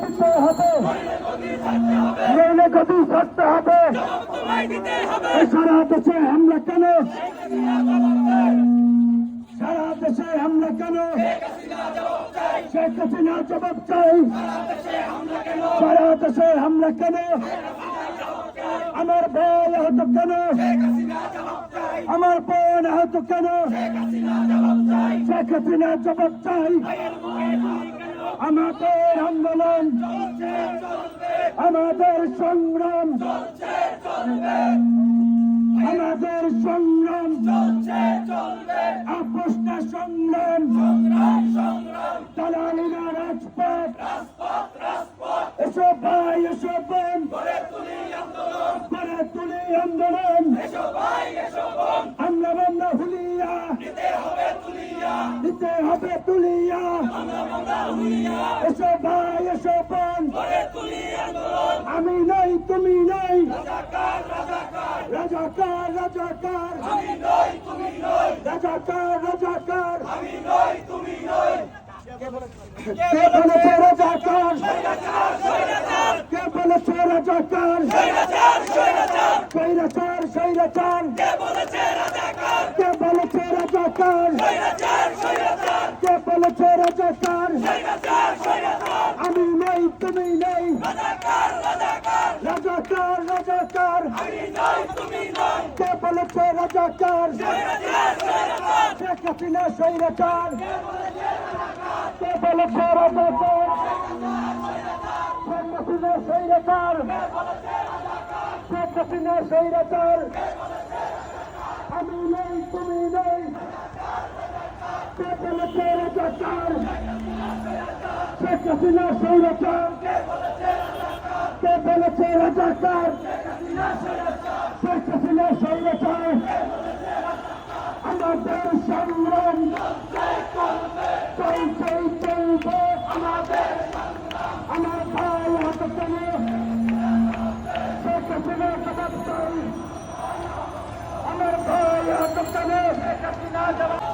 দিতে হবে। নইলে গতি ছাড়তে হবে। সারা দেশে হামলা কেন? সারা দেশে হামলা কেন? শেখ হাসিনা জবাব চাই। সারা দেশে হামলা কেন? আমার ভাই আহত কেন? আমার বোন আহত কেন? শেখ হাসিনা জবাব চাই। আমাদের আন্দোলন আমাদের সংগ্রাম আমাদের সংগ্রাম আপোষটা সংগ্রাম দালালিনা রাজপথ। এসো ভাই এসো বোন। করে তুলি আন্দোলন। আমরা আমরা হুলিয়া দিতে হবে তুলিয়া। এসো ভাই, এসো বোন। আমি নাই, তুমি নাই। রাজাকার রাজাকার। রাজাকার রাজাকার। কে বলেছে রাজাকার? কে বলেছে রাজাকার? স্বৈরাচার স্বৈরাচার। কে বলেছে রাজাকার কে বলেছে রাজাকার? আমি নাই, তুমি নাই। রাজাকার রাজাকার। কে বলেছে রাজাকার। শেখ হাসিনা স্বৈরাচার। কে বলেছে রাজাকার। শেখ হাসিনা স্বৈরাচার। শেখ হাসিনা স্বৈরাচার। আমি নেই কে রাজাকার শেখ হাসিনা স্বৈরাচার কে বলেছে রাজাকার শেখ হাসিনা স্বৈরাচার আমাদের সংগ্রাম চলছে চলবে আমাদের আমার ভাই হাত আমার ভাই হাত হাসিনা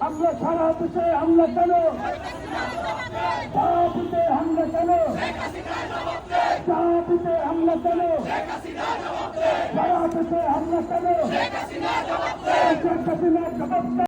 আমরা সারা দেশে হামলা কেন চাপিতে হামলা কেন চাপিতে হামলা কেন? হাসিনা জবাব